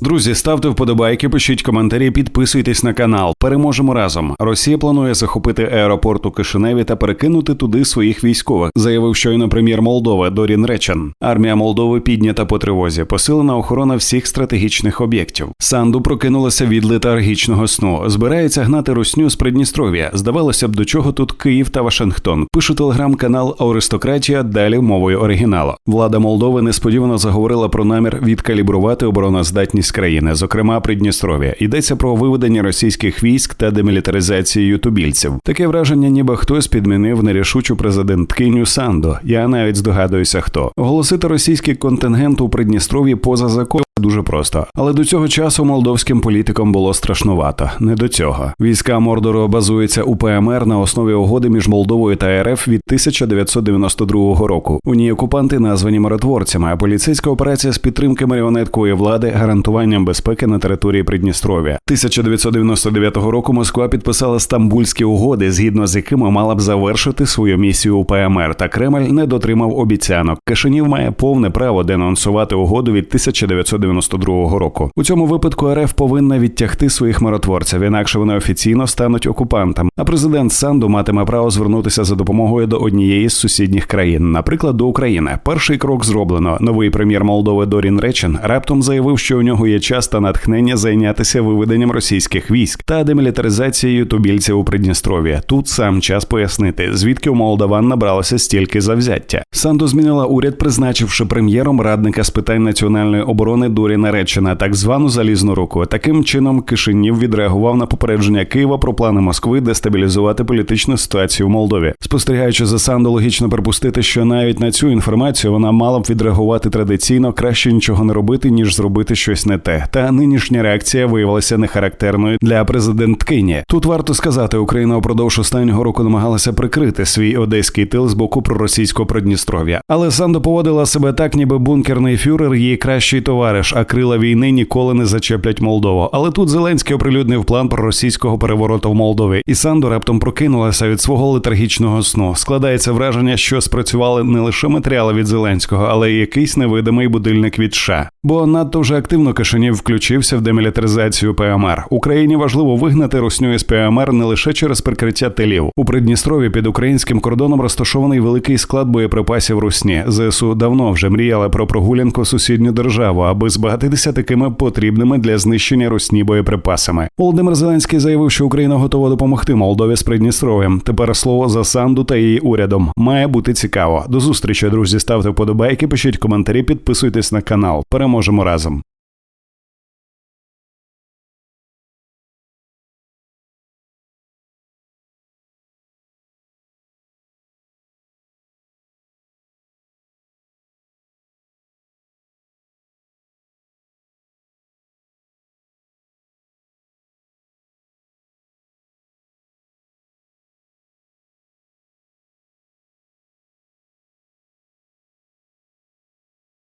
Друзі, ставте вподобайки, пишіть коментарі, підписуйтесь на канал. Переможемо разом. Росія планує захопити аеропорт у Кишиневі та перекинути туди своїх військових, заявив щойно прем'єр Молдови Дорін Речен. Армія Молдови піднята по тривозі, посилена охорона всіх стратегічних об'єктів. Санду прокинулася від летаргічного сну. Збирається гнати русню з Придністров'я. Здавалося б, до чого тут Київ та Вашингтон. Пише телеграм-канал Аристократія. Далі мовою оригіналу. Влада Молдови несподівано заговорила про намір відкалібрувати обороноздатність країни, зокрема Придністров'я. Йдеться про виведення російських військ та демілітаризацію тубільців. Таке враження, ніби хтось підмінив нерішучу президенткиню Сандо. Я навіть здогадуюся, хто оголосити російський контингент у Придністров'ї поза законом. Дуже просто, але до цього часу молдовським політикам було страшнувато. Не до цього. Війська Мордору базуються у ПМР на основі угоди між Молдовою та РФ від 1992 року. У ній окупанти названі миротворцями, а поліцейська операція з підтримки маріонеткової влади гарантуванням безпеки на території Придністров'я. 1999 року Москва підписала стамбульські угоди, згідно з якими мала б завершити свою місію у ПМР. Та Кремль не дотримав обіцянок. Кишинів має повне право денонсувати угоду від 1992 року. У цьому випадку РФ повинна відтягти своїх миротворців, інакше вони офіційно стануть окупантами. А президент Санду матиме право звернутися за допомогою до однієї з сусідніх країн, наприклад, до України. Перший крок зроблено. Новий прем'єр Молдови Дорін Речин раптом заявив, що у нього є час та натхнення зайнятися виведенням російських військ та демілітаризацією тубільців у Придністров'я. Тут сам час пояснити, звідки у молдаван набралося стільки завзяття. Санду змінила уряд, призначивши прем'єром радника з питань національної оборони Доріна Речина, так звану залізну руку. Таким чином Кишинів відреагував на попередження Києва про плани Москви дестабілізувати політичну ситуацію в Молдові. Спостерігаючи за Санду, логічно припустити, що навіть на цю інформацію вона мала б відреагувати традиційно краще нічого не робити, ніж зробити щось не те. Та нинішня реакція виявилася нехарактерною для президенткині. Тут варто сказати, Україна упродовж останнього року намагалася прикрити свій одеський тил з боку проросійського Придністров'я. Але Санду поводила себе так, ніби бункерний фюрер її кращий товариш, а крила війни ніколи не зачеплять Молдову. Але тут Зеленський оприлюднив план проросійського перевороту в Молдові, і Санду раптом прокинулася від свого летаргічного сну. Складається враження, що спрацювали не лише матеріали від Зеленського, але й якийсь невидимий будильник від США. Бо надто вже активно Кишинів включився в демілітаризацію ПМР. Україні важливо вигнати русню із ПМР не лише через прикриття тилів. У Придністрові під українським кордоном розташований великий склад боєприпасів русні. ЗСУ давно вже мріяли про прогулянку сусідню державу, аби збагатитися такими потрібними для знищення русні боєприпасами. Володимир Зеленський заявив, що Україна готова допомогти Молдові з Придністров'ям. Тепер слово за Санду та її урядом має бути цікаво. До зустрічі, друзі. Ставте вподобайки, пишіть коментарі, підписуйтесь на канал. Переможемо разом.